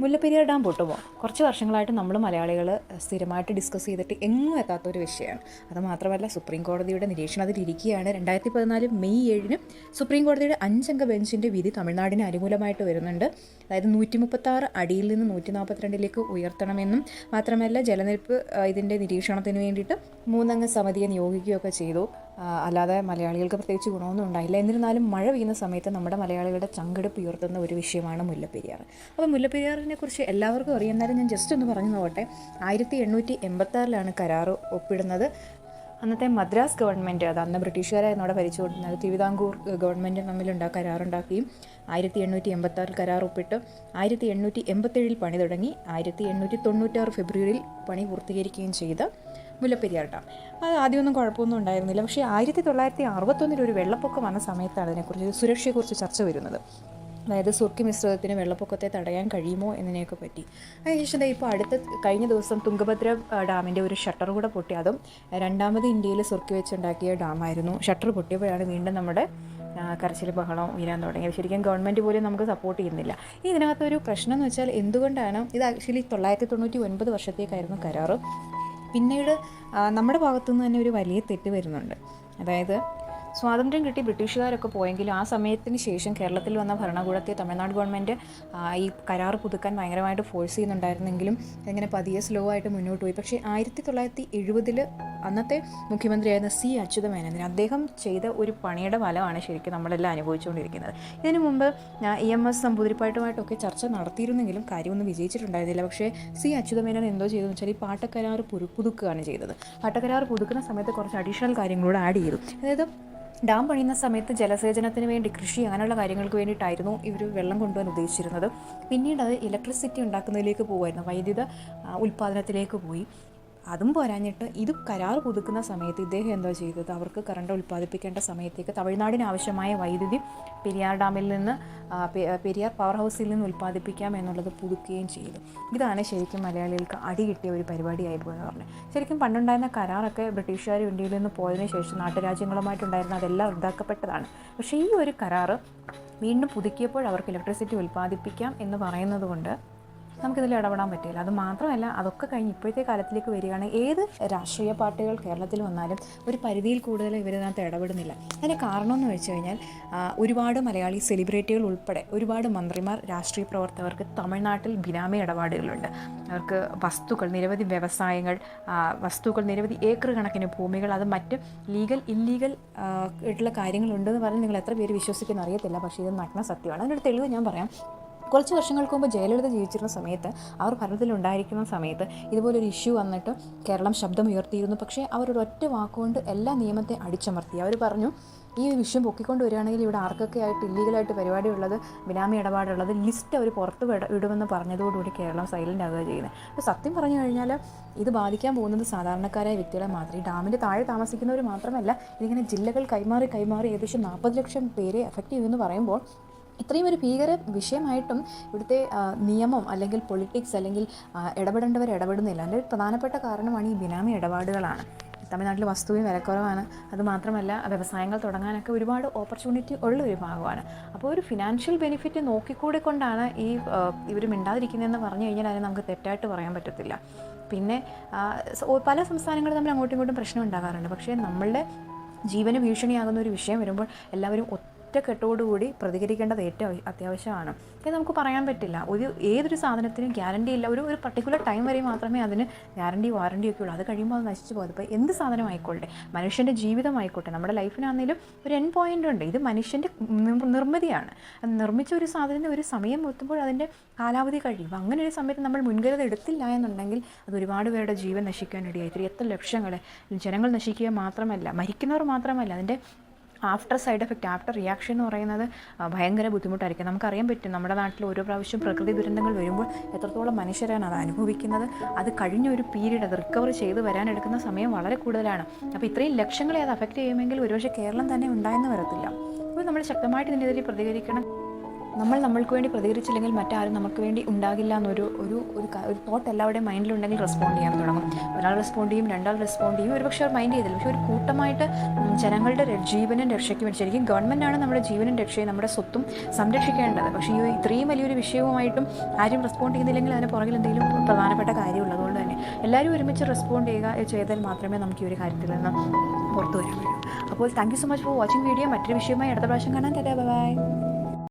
Mullaperiyar dam പൊട്ടുമോ? കുറച്ച് വർഷങ്ങളായിട്ട് നമ്മൾ മലയാളികൾ സ്ഥിരമായിട്ട് ഡിസ്കസ് ചെയ്തിട്ട് എങ്ങും എത്താത്ത ഒരു വിഷയമാണ്. അത് മാത്രമല്ല സുപ്രീം കോടതിയുടെ നിരീക്ഷണത്തിൽ ഇരിക്കുകയാണ് രണ്ടായിരത്തി പതിനാല് മെയ് ഏഴിന് സുപ്രീം കോടതിയുടെ അഞ്ചംഗ ബെഞ്ചിന്റെ വിധി തമിഴ്നാടിന് അനുകൂലമായിട്ട് വരുന്നുണ്ട്. അതായത് നൂറ്റി മുപ്പത്താറ് അടിയിൽ നിന്ന് നൂറ്റി നാൽപ്പത്തിരണ്ടിലേക്ക് ഉയർത്തണമെന്നും മാത്രമല്ല ജലനിരപ്പ് ഇതിന്റെ നിരീക്ഷണത്തിന് വേണ്ടിയിട്ട് മൂന്നംഗ സമിതിയെ നിയോഗിക്കുകയൊക്കെ ചെയ്തു. അല്ലാതെ മലയാളികൾക്ക് പ്രത്യേകിച്ച് ഗുണമൊന്നും ഉണ്ടായില്ല. എന്നിരുന്നാലും മഴ പെയ്യുന്ന സമയത്ത് നമ്മുടെ മലയാളികളുടെ ചങ്കെടുപ്പ് ഉയർത്തുന്ന ഒരു വിഷയമാണ് മുല്ലപ്പെരിയാർ. അപ്പോൾ മുല്ലപ്പെരിയാറിനെ കുറിച്ച് എല്ലാവർക്കും അറിയാം. ഞാൻ ജസ്റ്റ് ഒന്ന് പറഞ്ഞു നോക്കട്ടെ. ആയിരത്തി എണ്ണൂറ്റി എൺപത്താറിലാണ് കരാർ ഒപ്പിടുന്നത്. അന്നത്തെ മദ്രാസ് ഗവൺമെന്റ് അത് അന്ന് ബ്രിട്ടീഷുകാരായിരുന്നു അവിടെ ഭരിച്ചുകൊണ്ടിരുന്നത് തിരുവിതാംകൂർ ഗവൺമെന്റും തമ്മിലുണ്ടാ കരാറുണ്ടാക്കുകയും ആയിരത്തി എണ്ണൂറ്റി എൺപത്താറിൽ കരാർ ഒപ്പിട്ട് ആയിരത്തി എണ്ണൂറ്റി എൺപത്തേഴിൽ പണി തുടങ്ങി ആയിരത്തി എണ്ണൂറ്റി തൊണ്ണൂറ്റാറ് ഫെബ്രുവരിയിൽ പണി പൂർത്തീകരിക്കുകയും ചെയ്ത് മുല്ലപ്പെരിയാർ ഡാം അത് ആദ്യമൊന്നും കുഴപ്പമൊന്നും ഉണ്ടായിരുന്നില്ല. പക്ഷേ ആയിരത്തി തൊള്ളായിരത്തി അറുപത്തൊന്നിൽ ഒരു വെള്ളപ്പൊക്കം വന്ന സമയത്താണ് അതിനെക്കുറിച്ച് സുരക്ഷയെക്കുറിച്ച് ചർച്ച വരുന്നത്. അതായത് സുർക്കി മിശ്രിതത്തിന് വെള്ളപ്പൊക്കത്തെ തടയാൻ കഴിയുമോ എന്നതിനെയൊക്കെ പറ്റി. അതിനുശേഷം ഇപ്പോൾ അടുത്ത കഴിഞ്ഞ ദിവസം തുങ്കഭദ്ര ഡാമിന്റെ ഒരു ഷട്ടർ കൂടെ പൊട്ടി. അതും രണ്ടാമത് ഇന്ത്യയിൽ സുർക്കി വെച്ചുണ്ടാക്കിയ ഡാമായിരുന്നു. ഷട്ടർ പൊട്ടിയപ്പോഴാണ് വീണ്ടും നമ്മുടെ കരച്ചിൽ ബഹളം ഉയരാൻ തുടങ്ങിയത്. ശരിക്കും ഗവൺമെന്റ് പോലും നമുക്ക് സപ്പോർട്ട് ചെയ്യുന്നില്ല. ഈ ഇതിനകത്തൊരു പ്രശ്നം എന്ന് വെച്ചാൽ എന്തുകൊണ്ടാണ് ഇത് ആക്ച്വലി തൊള്ളായിരത്തി തൊണ്ണൂറ്റി ഒൻപത് വർഷത്തേക്കായിരുന്നു കരാറ്. പിന്നീട് നമ്മുടെ ഭാഗത്തുനിന്ന് തന്നെ ഒരു വലിയ തെറ്റ് വരുന്നുണ്ട്. അതായത് സ്വാതന്ത്ര്യം കിട്ടി ബ്രിട്ടീഷുകാരൊക്കെ പോയെങ്കിലും ആ സമയത്തിന് ശേഷം കേരളത്തിൽ വന്ന ഭരണകൂടത്തെ തമിഴ്നാട് ഗവൺമെന്റ് ഈ കരാർ പുതുക്കാൻ ഭയങ്കരമായിട്ട് ഫോഴ്സ് ചെയ്യുന്നുണ്ടായിരുന്നെങ്കിലും ഇങ്ങനെ പതിയെ സ്ലോ ആയിട്ട് മുന്നോട്ട് പോയി. പക്ഷേ ആയിരത്തി തൊള്ളായിരത്തി എഴുപതിൽ അന്നത്തെ മുഖ്യമന്ത്രിയായിരുന്ന സി അച്യുതമേനന്ദൻ അദ്ദേഹം ചെയ്ത ഒരു പണിയുടെ ഫലമാണ് ശരിക്കും നമ്മളെല്ലാം അനുഭവിച്ചുകൊണ്ടിരിക്കുന്നത്. ഇതിനു മുമ്പ് ഇ എം എസ് നമ്പൂതിരിപ്പാട്ടുമായിട്ടൊക്കെ ചർച്ച നടത്തിയിരുന്നെങ്കിലും കാര്യമൊന്നും വിജയിച്ചിട്ടുണ്ടായിരുന്നില്ല. പക്ഷേ സി അച്യുതമേനോൻ എന്തോ ചെയ്തെന്ന് വെച്ചാൽ ഈ പാട്ടക്കരാർ പുതുക്കുകയാണ് ചെയ്തത്. പാട്ടക്കരാർ പുതുക്കുന്ന സമയത്ത് കുറച്ച് അഡീഷണൽ കാര്യങ്ങളോട് ആഡ് ചെയ്തു. അതായത് ഡാം പണിയുന്ന സമയത്ത് ജലസേചനത്തിന് വേണ്ടി കൃഷി അങ്ങനെയുള്ള കാര്യങ്ങൾക്ക് വേണ്ടിയിട്ടായിരുന്നു ഇവർ വെള്ളം കൊണ്ടുവരാൻ ഉദ്ദേശിച്ചിരുന്നത്. പിന്നീട് അത് ഇലക്ട്രിസിറ്റി ഉണ്ടാക്കുന്നതിലേക്ക് പോകുമായിരുന്നു വൈദ്യുത ഉൽപ്പാദനത്തിലേക്ക് പോയി. അതും പോരാഞ്ഞിട്ട് ഇത് കരാർ പുതുക്കുന്ന സമയത്ത് ഇദ്ദേഹം എന്തോ ചെയ്തത്? അവർക്ക് കറണ്ട് ഉൽപ്പാദിപ്പിക്കേണ്ട സമയത്തേക്ക് തമിഴ്നാടിന് ആവശ്യമായ വൈദ്യുതി പെരിയാർ ഡാമിൽ നിന്ന് പെരിയാർ പവർ ഹൗസിൽ നിന്ന് ഉൽപ്പാദിപ്പിക്കാം എന്നുള്ളത് പുതുക്കുകയും ചെയ്തു. ഇതാണ് ശരിക്കും മലയാളികൾക്ക് അടി കിട്ടിയ ഒരു പരിപാടിയായി പോയെന്ന് പറഞ്ഞത് ശരിക്കും പണ്ടുണ്ടായിരുന്ന കരാറൊക്കെ ബ്രിട്ടീഷുകാർ ഇന്ത്യയിൽ നിന്ന് പോയതിനു ശേഷം നാട്ടുരാജ്യങ്ങളുമായിട്ടുണ്ടായിരുന്ന അതെല്ലാം റദ്ദാക്കപ്പെട്ടതാണ്. പക്ഷേ ഈ ഒരു കരാറ് വീണ്ടും പുതുക്കിയപ്പോൾ അവർക്ക് ഇലക്ട്രിസിറ്റി ഉൽപ്പാദിപ്പിക്കാം എന്ന് പറയുന്നത് കൊണ്ട് നമുക്കിതിൽ ഇടപെടാൻ പറ്റില്ല അത് മാത്രമല്ല അതൊക്കെ കഴിഞ്ഞ് ഇപ്പോഴത്തെ കാലത്തിലേക്ക് വരികയാണെങ്കിൽ ഏത് രാഷ്ട്രീയ പാർട്ടികൾ കേരളത്തിൽ വന്നാലും ഒരു പരിധിയിൽ കൂടുതൽ ഇവരിതിനകത്ത് ഇടപെടുന്നില്ല. അതിന് കാരണം എന്ന് വെച്ച് കഴിഞ്ഞാൽ ഒരുപാട് മലയാളി സെലിബ്രിറ്റികൾ ഉൾപ്പെടെ ഒരുപാട് മന്ത്രിമാർ രാഷ്ട്രീയ പ്രവർത്തകർക്ക് തമിഴ്നാട്ടിൽ ബിനാമി ഇടപാടുകളുണ്ട്. അവർക്ക് വസ്തുക്കൾ നിരവധി വ്യവസായങ്ങൾ വസ്തുക്കൾ നിരവധി ഏക്കർ കണക്കിന് ഭൂമികൾ അത് മറ്റ് ലീഗൽ ഇല്ലീഗൽ ആയിട്ടുള്ള കാര്യങ്ങളുണ്ടെന്ന് പറഞ്ഞ് നിങ്ങൾ എത്ര പേര് വിശ്വസിക്കുന്ന അറിയത്തില്ല. പക്ഷേ ഇത് നഗ്ന സത്യമാണ്. അതിനൊരു തെളിവ് ഞാൻ പറയാം. കുറച്ച് വർഷങ്ങൾക്ക് മുമ്പ് ജയലളിത ജീവിച്ചിരുന്ന സമയത്ത് അവർ ഭരണത്തിലുണ്ടായിരിക്കുന്ന സമയത്ത് ഇതുപോലൊരു ഇഷ്യൂ വന്നിട്ട് കേരളം ശബ്ദമുയർത്തിയിരുന്നു. പക്ഷേ അവരൊരു ഒറ്റ വാക്കുകൊണ്ട് എല്ലാ നിയമത്തെ അടിച്ചമർത്തി. അവർ പറഞ്ഞു ഈ വിഷയം പൊക്കിക്കൊണ്ട് വരികയാണെങ്കിൽ ഇവിടെ ആർക്കൊക്കെ ആയിട്ട് ഇല്ലീഗലായിട്ട് പരിപാടി ഉള്ളത് ബിനാമി ഇടപാടുള്ളത് ലിസ്റ്റ് അവർ പുറത്ത് വിട ഇടുമെന്ന് പറഞ്ഞതോടുകൂടി കേരളം സൈലന്റ് ആവുകയാണ് ചെയ്യുന്നത്. അപ്പോൾ സത്യം പറഞ്ഞു കഴിഞ്ഞാൽ ഇത് ബാധിക്കാൻ പോകുന്നത് സാധാരണക്കാരായ വ്യക്തികളെ മാത്രമേ ഡാമിന്റെ താഴെ താമസിക്കുന്നവർ മാത്രമല്ല ഇതിങ്ങനെ ജില്ലകൾ കൈമാറി കൈമാറി ഏകദേശം നാൽപ്പത് ലക്ഷം പേരെ എഫക്റ്റ് ചെയ്യുമെന്ന് പറയുമ്പോൾ ഇത്രയും ഒരു ഭീകര വിഷയമായിട്ടും ഇവിടുത്തെ നിയമം അല്ലെങ്കിൽ പൊളിറ്റിക്സ് അല്ലെങ്കിൽ ഇടപെടേണ്ടവർ ഇടപെടുന്നില്ല. അതിന്റെ പ്രധാനപ്പെട്ട കാരണമാണ് ഈ ബിനാമി ഇടപാടുകളാണ്. തമിഴ്നാട്ടിൽ വസ്തുവിന് വിലക്കുറവാണ്. അതുമാത്രമല്ല വ്യവസായങ്ങൾ തുടങ്ങാനൊക്കെ ഒരുപാട് ഓപ്പർച്യൂണിറ്റി ഉള്ള ഒരു ഭാഗമാണ് അപ്പോൾ ഒരു ഫിനാൻഷ്യൽ ബെനിഫിറ്റ് നോക്കിക്കൂടെ കൊണ്ടാണ് ഈ ഇവർ മിണ്ടാതിരിക്കുന്നതെന്ന് പറഞ്ഞു കഴിഞ്ഞാൽ അതിനെ നമുക്ക് തെറ്റായിട്ട് പറയാൻ പറ്റത്തില്ല. പിന്നെ പല സംസ്ഥാനങ്ങളും തമ്മിൽ അങ്ങോട്ടും ഇങ്ങോട്ടും പ്രശ്നം ഉണ്ടാകാറുണ്ട്. പക്ഷേ നമ്മളുടെ ജീവന് ഭീഷണിയാകുന്ന ഒരു വിഷയം വരുമ്പോൾ എല്ലാവരും ഒറ്റക്കെട്ടോടുകൂടി പ്രതികരിക്കേണ്ടത് ഏറ്റവും അത്യാവശ്യമാണ്. ഇത് നമുക്ക് പറയാൻ പറ്റില്ല. ഒരു ഏതൊരു സാധനത്തിനും ഗ്യാരണ്ടി ഇല്ല. ഒരു ഒരു പർട്ടിക്കുലർ ടൈം വരെ മാത്രമേ അതിന് ഗ്യാരണ്ടി വാറണ്ടി ഒക്കെ ഉള്ളൂ. അത് കഴിയുമ്പോൾ അത് നശിച്ചു പോകും. ഇപ്പോൾ എന്ത് സാധനമായിക്കോട്ടെ? മനുഷ്യന്റെ ജീവിതമായിക്കോട്ടെ. നമ്മുടെ ലൈഫിനാണെങ്കിലും ഒരു എൻ പോയിന്റ് ഉണ്ട്. ഇത് മനുഷ്യന്റെ നിർ- നിർമ്മിതിയാണ്. നിർമ്മിച്ച ഒരു സാധനത്തിന് ഒരു സമയം എത്തുമ്പോൾ അതിന്റെ കാലാവധി കഴിയും. അങ്ങനെ ഒരു സമയത്ത് നമ്മൾ മുൻകരുത എടുത്തില്ല എന്നുണ്ടെങ്കിൽ അത് ഒരുപാട് പേരുടെ ജീവൻ നശിക്കാനിടയായി എത്ര ലക്ഷങ്ങളെ ജനങ്ങൾ നശിക്കുക മാത്രമല്ല മരിക്കുന്നവർ മാത്രമല്ല അതിന്റെ after side effect after reaction എന്ന് പറയുന്നത് ഭയങ്കര ബുദ്ധിമുട്ടായിരിക്കും. നമുക്കറിയാൻ പറ്റും നമ്മുടെ നാട്ടിൽ ഓരോ പ്രാവശ്യം പ്രകൃതി ദുരന്തങ്ങൾ വരുമ്പോൾ എത്രത്തോളം മനുഷ്യരാണ് അത് അനുഭവിക്കുന്നത്. അത് കഴിഞ്ഞ ഒരു പീരീഡ് അത് റിക്കവർ ചെയ്ത് വരാനെടുക്കുന്ന സമയം വളരെ കൂടുതലാണ്. അപ്പോൾ ഇത്രയും ലക്ഷങ്ങളെ അത് അഫക്റ്റ് ചെയ്യുമെങ്കിൽ ഒരുപക്ഷെ കേരളം തന്നെ ഉണ്ടായെന്ന് വരത്തില്ല. അപ്പോൾ നമ്മൾ ശക്തമായിട്ട് ഇതിനെതിരെ പ്രതികരിക്കണം. നമ്മൾ നമ്മൾക്ക് വേണ്ടി പ്രതികരിച്ചില്ലെങ്കിൽ മറ്റാരും നമുക്ക് വേണ്ടി ഉണ്ടാകില്ല എന്നൊരു ഒരു ഒരു ഒരു തോട്ട് എല്ലാവരുടെയും മൈൻഡിലുണ്ടെങ്കിൽ റെസ്പോണ്ട് ചെയ്യാൻ തുടങ്ങും. ഒരാൾ റെസ്പോണ്ട് ചെയ്യും രണ്ടാൾ റെസ്പോണ്ട് ചെയ്യും. ഒരു പക്ഷേ അവർ മൈൻഡ് ചെയ്തില്ല. പക്ഷേ ഒരു കൂട്ടമായിട്ട് ജനങ്ങളുടെ ജീവനും രക്ഷയ്ക്ക് ശരിക്കും ഗവൺമെന്റാണ് നമ്മുടെ ജീവനും രക്ഷയും നമ്മുടെ സ്വത്തും സംരക്ഷിക്കേണ്ടത്. പക്ഷേ ഈ ഇത്രയും വലിയൊരു വിഷയവുമായിട്ടും ആരും റെസ്പോണ്ട് ചെയ്യുന്നില്ലെങ്കിൽ അതിന് പുറകിൽ എന്തെങ്കിലും പ്രധാനപ്പെട്ട കാര്യമുള്ളത് അതുകൊണ്ട് തന്നെ. എല്ലാവരും ഒരുമിച്ച് റെസ്പോണ്ട് ചെയ്യുക ചെയ്താൽ മാത്രമേ നമുക്ക് ഈ ഒരു കാര്യത്തിൽ നിന്ന് പുറത്തു വരാൻ അപ്പോൾ thank you so much for watching video മറ്റൊരു വിഷയമായി അടുത്ത പ്രാവശ്യം കാണാൻ തരാം ബൈ